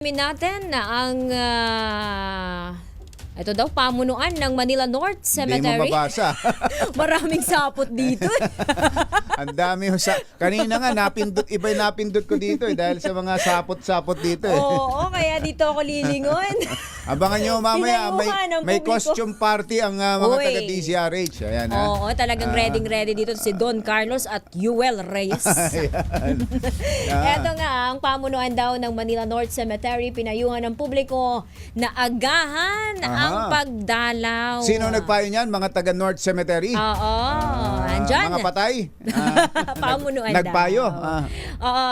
Alamin natin na ang ah, ito daw pamunuan ng Manila North Hindi mo Cemetery. mabasa. Maraming sapot dito. Ang dami ho sa... Kanina nga, napindot, iba yung napindot ko dito eh, dahil sa mga sapot-sapot dito eh. Oo, kaya dito ako lilingon. Abangan nyo mamaya, may, may costume party ang ah, mga Uy. taga-DCRH. Ayan ha. Oo, talagang Ah. ready ready dito si Don Carlos at Yuel Reyes. Ayan. Ah. Ito nga, ang pamunuan daw ng Manila North Cemetery, pinayuhan ng publiko na agahan Aha. Ang pagdalaw. Sino nagpayo niyan? Mga taga-North Cemetery? Oo, Ah, andyan. Mga patay? Ah, Pamunuan Nagpayo? daw. Ah. Oo,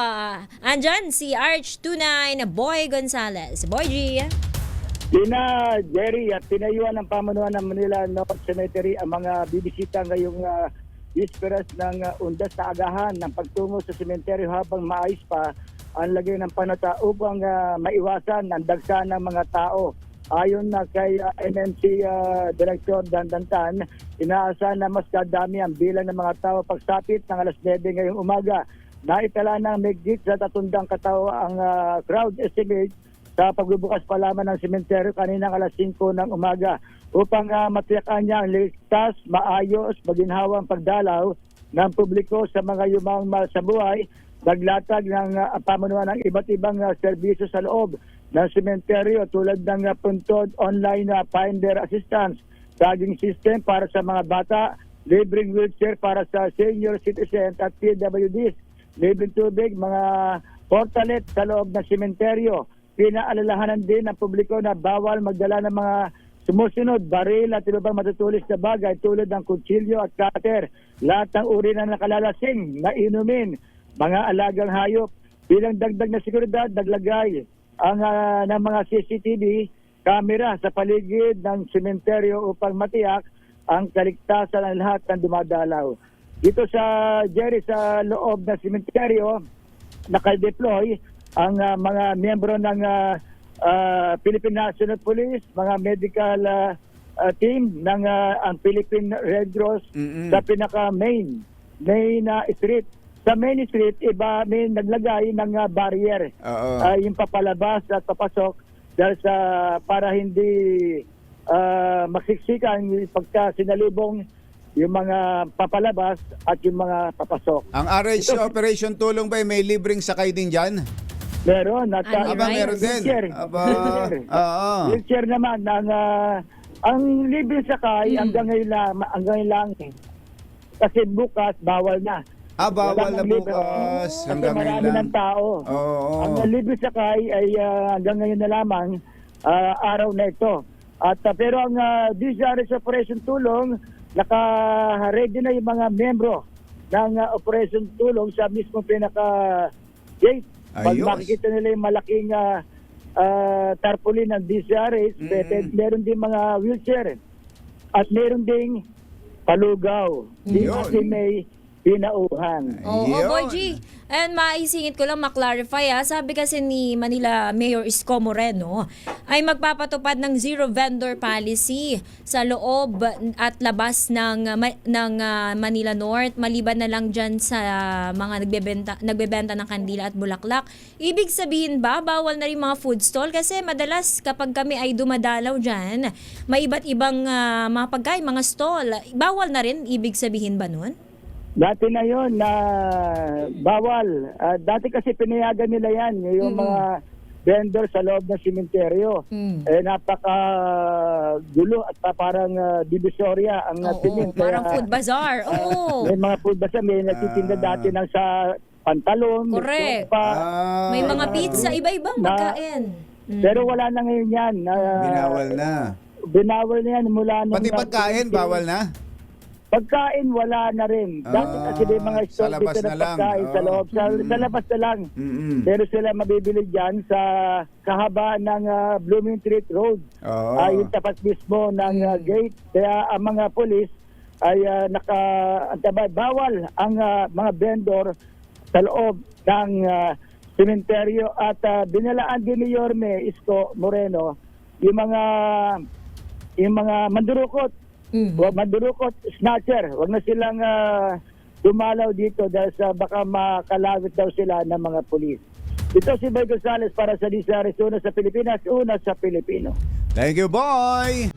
andyan si Arch 29 Boy Gonzales. Boy G. Sina Jerry at pinayuhan ng pamunuan ng Manila North Cemetery ang mga bibisita ngayong uh, bisperas ng uh, undas na agahan ng pagtungo sa sementeryo habang maayos pa ang lagay ng panata upang uh, maiwasan ang dagsa ng mga tao. Ayon na kay uh, NNC uh, Director Dandantan, inaasahan na mas dadami ang bilang ng mga tao pagsapit ng alas 9 ngayong umaga. Naitala ng megdit sa tatundang katao ang uh, crowd estimate sa pagbubukas pa lamang ng sementeryo kaninang alas 5 ng umaga upang uh, matiyakan niya ang ligtas, maayos, maginhawang pagdalaw ng publiko sa mga yumang ma- sa buhay, naglatag ng uh, pamunuan ng iba't ibang uh, serbisyo sa loob ng sementeryo tulad ng uh, online uh, finder assistance, tagging system para sa mga bata, libreng wheelchair para sa senior citizen at PWDs, libreng tubig, mga portalet sa loob ng sementeryo. Pinaalalahanan din ng publiko na bawal magdala ng mga sumusunod, baril at iba pang matutulis na bagay tulad ng kutsilyo at cutter. Lahat ng uri ng nakalalasing na inumin, mga alagang hayop. Bilang dagdag na seguridad, naglagay ang ah, ng mga CCTV camera sa paligid ng sementeryo upang matiyak ang kaligtasan ng lahat ng dumadalaw. Dito sa Jerry sa loob ng sementeryo, nakadeploy ang ah, mga miyembro ng ah, ah, Philippine National Police, mga medical ah, ah, team ng ah, ang Philippine Red Cross Mm-mm. sa pinaka main main ah, street. Sa main street iba may naglagay ng ah, barrier Oo. ah, yung papalabas at papasok dahil sa para hindi ah, maksiksikan yung pagka sinalubong yung mga papalabas at yung mga papasok. Ang RH Ito- Operation Tulong ba may libreng sakay din dyan? Meron. At, ah, Aba, meron din. Wheelchair. Aba, Wheelchair. oo. Wheelchair naman ang ah, ang libre sakay Hmm. hanggang ngayon lang hanggang ngayon lang eh. kasi bukas bawal na. Ah, bawal na bukas. Kasi Hanggang ngayon marami lang. ng tao. Oo. Ang libre sakay ay ah, hanggang ngayon na lamang ah, araw na ito. At ah, pero ang uh, DCRS Operation Tulong naka-ready na yung mga membro ng ah, Operation Tulong sa mismo pinaka gate. Pag Ayos. makikita nila yung malaking ah, ah, tarpaulin ng DCRS, Mm. mm meron din mga wheelchair at meron ding palugaw. Di Yun. kasi may pinauhan. Oo, Yun. Boy G. And maisingit ko lang maklarify ha. Sabi kasi ni Manila Mayor Isko Moreno ay magpapatupad ng zero vendor policy sa loob at labas ng ma- ng ah, Manila North maliban na lang diyan sa mga nagbebenta nagbebenta ng kandila at bulaklak. Ibig sabihin ba bawal na rin mga food stall kasi madalas kapag kami ay dumadalaw diyan, may iba't ibang ah, mga pagkain, mga stall. Bawal na rin ibig sabihin ba nun? Dati na yon na bawal. Ah, dati kasi pinayagan nila yan, yung Mm. mga vendor sa loob ng simenteryo. Mm. Eh, napaka gulo at pa- parang ah, divisoria ang uh, Oo, parang food bazaar. Oo. May mga food bazaar, may nagtitinda Ah. dati ng sa pantalon, may Correct. sopa. Ah, May mga pizza, iba-ibang pagkain. Mm. Pero wala na ngayon yan. Ah, Binawal na. Binawal na yan mula nung... Pati pagkain, bawal na? Pagkain, wala na rin. Dati Ah, kasi may mga sa store labas dito na ng lang. pagkain sa Ah. loob. Sa, Mm. sa labas na lang. Mm-mm. Pero sila mabibili dyan sa kahabaan ng ah, Blooming Street Road. Oo. Ay yung tapat mismo ng ah, gate. Kaya ang mga polis ay ah, naka antabay, bawal ang ah, mga vendor sa loob ng ah, sementeryo at ah, binalaan din ni Yorme Isko Moreno yung mga yung mga mandurukot Mm. Huwag mandurukot, snatcher. Huwag na silang ah, dumalaw dito dahil sa baka makalawit daw sila ng mga pulis. Ito si Boy Gonzales para sa Disa Arizona sa Pilipinas, una sa Pilipino. Thank you, boy!